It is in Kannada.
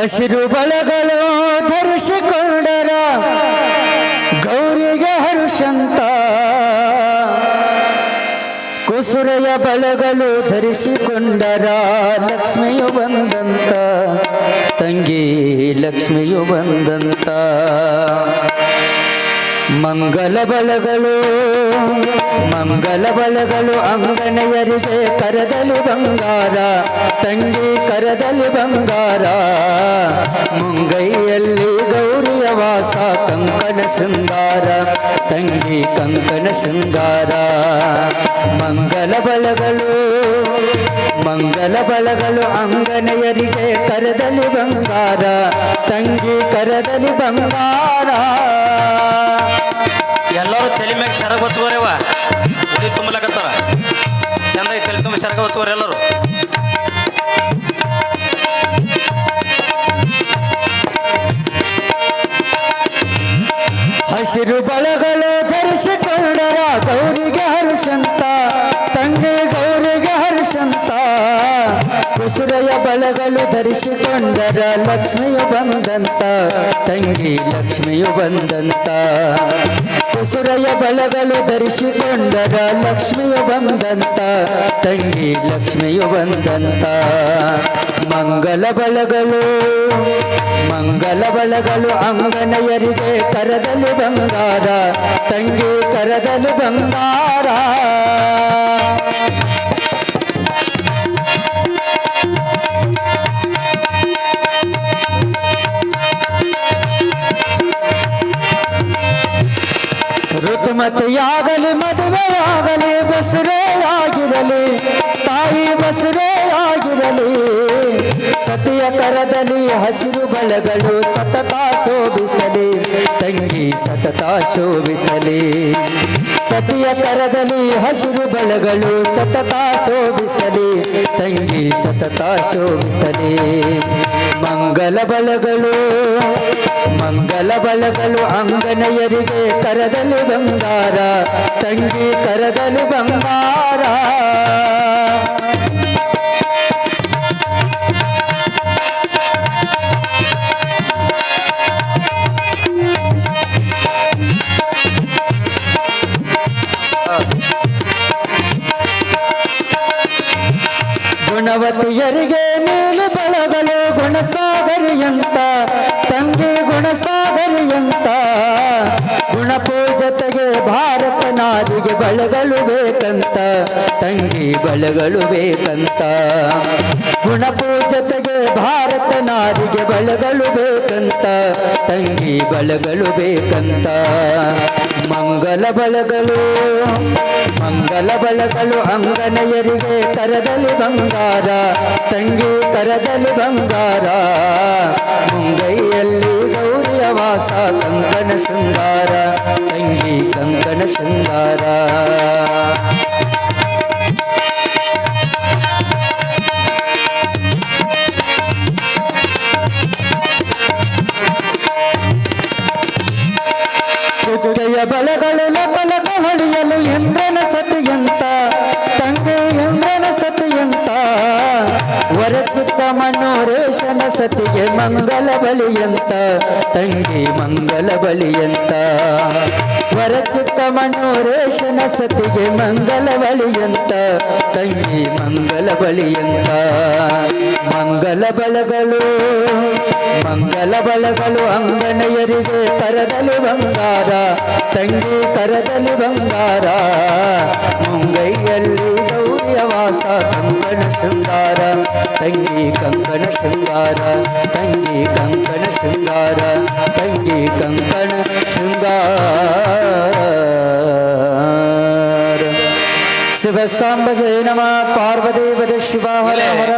ಹಸಿರು ಬಳಗಳು ಧರಿಸಿಕೊಂಡರ ಗೌರಿಗೆ ಹರುಷಂತ. ಕುಸುರೆಯ ಬಳಗಳು ಧರಿಸಿಕೊಂಡರ ಲಕ್ಷ್ಮಿಯು ಬಂದಂತ. ತಂಗಿ ಲಕ್ಷ್ಮಿಯು ಬಂದಂತ. ಮಂಗಲ ಬಲಗಳು ಮಂಗಲ ಬಲಗಳು ಅಂಗನೆಯರಿಗೆ ಕರದಲು ಬಂಗಾರ, ತಂಗಿ ಕರದಲು ಬಂಗಾರ. ಮುಂಗೈಯಲ್ಲಿ ಗೌರಿಯ ವಾಸ, ಕಂಕಣ ಶೃಂಗಾರ, ತಂಗಿ ಕಂಕಣ ಶೃಂಗಾರ. ಮಂಗಲ ಬಲಗಳು ಮಂಗಲ ಬಲಗಳು ಅಂಗನೆಯರಿಗೆ ಕರದಲು ಬಂಗಾರ, ತಂಗಿ ಕರದಲು ಬಂಗಾರ. ಮ್ಯಾಗ ಸೆರಗ ಹೊತ್ಕೋರವ ಉಡಿ ತುಂಬಲಕತ್ತಾರ. ಚಂದ ತಲೆ ತುಂಬ ಸರಗ ಹೊತ್ಕೋರಿ ಎಲ್ಲರು. ಹಸಿರು ಬಳಗಳು ಧರಿಸಿಕೊಂಡರ ಗೌರಿಗೆ ಕುಸುರೆಯ ಬಲಗಳು ಧರಿಸಿಕೊಂಡರ ಲಕ್ಷ್ಮಿಯು ಬಂದಂತ, ತಂಗಿ ಲಕ್ಷ್ಮಿಯು ಬಂದಂತ. ಸುರಯ ಬಲಗಳು ಧರಿಸಿಕೊಂಡರ ಲಕ್ಷ್ಮಿಯು ಬಂದಂತ, ತಂಗಿ ಲಕ್ಷ್ಮಿಯು ಬಂದಂತ. ಮಂಗಲ ಬಲಗಳು ಮಂಗಲ ಬಲಗಳು ಅಂಗನೆಯರಿಗೆ ಕರದಲು ಬಂಗಾರ, ತಂಗಿ ಕರದಲು ಬಂಗಾರ. ಋತುಮತಿಯಾಗಲಿ ಮದುವೆಯಾಗಲಿ ಆಗಿರಲಿ ತಾಯಿ ಬಸುರೆಯಾಗಿರಲಿ. ಸತಿಯ ಕರದಲ್ಲಿ ಹಸಿರು ಬಳಗಳು ಸತತ ಶೋಭಿಸಲಿ, ತಂಗಿ ಸತತ ಶೋಭಿಸಲಿ. ಸತಿಯ ಕರದಲ್ಲಿ ಹಸಿರು ಬಳಗಳು ಸತತ ಶೋಭಿಸಲಿ, ತಂಗಿ ಸತತ ಶೋಭಿಸಲಿ. ಮಂಗಲ ಬಲಗಳು ಮಂಗಲ ಬಲಗಳು ಅಂಗನೆಯರಿಗೆ ಕರದಲ್ಲಿ ಬಂಗಾರ ತಂಗಿ ಕರದಲ್ಲಿ ಬಂಗಾರ. ಗುಣವತಿಯರಿಗೆ ನೀಲಿ ಬಲಗಳು ಗುಣಸಾಗರಿಯಂತ ಗುಣಸಾಗರಿಯಂತ ಗುಣಪೂಜತೆಗೆ ಭಾರತ ನಾರಿಗೆ ಬಳಗಳು ಬೇಕಂತ, ತಂಗಿ ಬಳಗಳು ಬೇಕಂತ. ಗುಣಪೂಜತೆಗೆ ಭಾರತ ನಾರಿಗೆ ಬಳಗಳು ಬೇಕಂತ, ತಂಗಿ ಬಳಗಳು ಬೇಕಂತ. ಮಂಗಲ ಬಳಗಳು ಮಂಗಲ ಬಳಗಳು ಅಂಗನೆಯರಿಗೆ ಕರದಲ್ಲಿ ಬಂಗಾರ, ತಂಗಿ ಕರದಲ್ಲಿ ಬಂಗಾರ. ಮುಂಗೈಯಲ್ಲಿ ಗೌರಿಯ ವಾಸ ಕಂಕಣ ಶೃಂಗಾರ ತಂಗಿ ಕಂಕಣ ಶೃಂಗಾರ ಚುಕ್ಕೆಯ ಬಲಗಳು ಸತಿಗೆ ಮಂಗಲ ಬಲಿಯಂತ, ತಂಗಿ ಮಂಗಲ ಬಲಿಯಂತ. ವರ ಮನೋರೇಶನ ಸತಿಗೆ ಮಂಗಲ ಬಲಿಯಂತ, ತಂಗಿ ಮಂಗಲ ಬಲಿಯಂತ. ಮಂಗಲ ಬಲಗಳು ಮಂಗಲ ಬಲಗಳು ಅಂಗನೆಯರಿಗೆ ಕರದಲಿ ಬಂಗಾರ, ತಂಗಿ ಕರದಲಿ ಬಂಗಾರ. ಮುಂಗೈಯಲ್ಲಿ कङ्कण शृङ्गार तङ्गि कङ्कण शृङ्गार तङ्गि कङ्कण शृङ्गार तङ्गि कङ्कण शृङ्गार शिवसाम्ब नमः पार्वदेवदय शिवाहल हर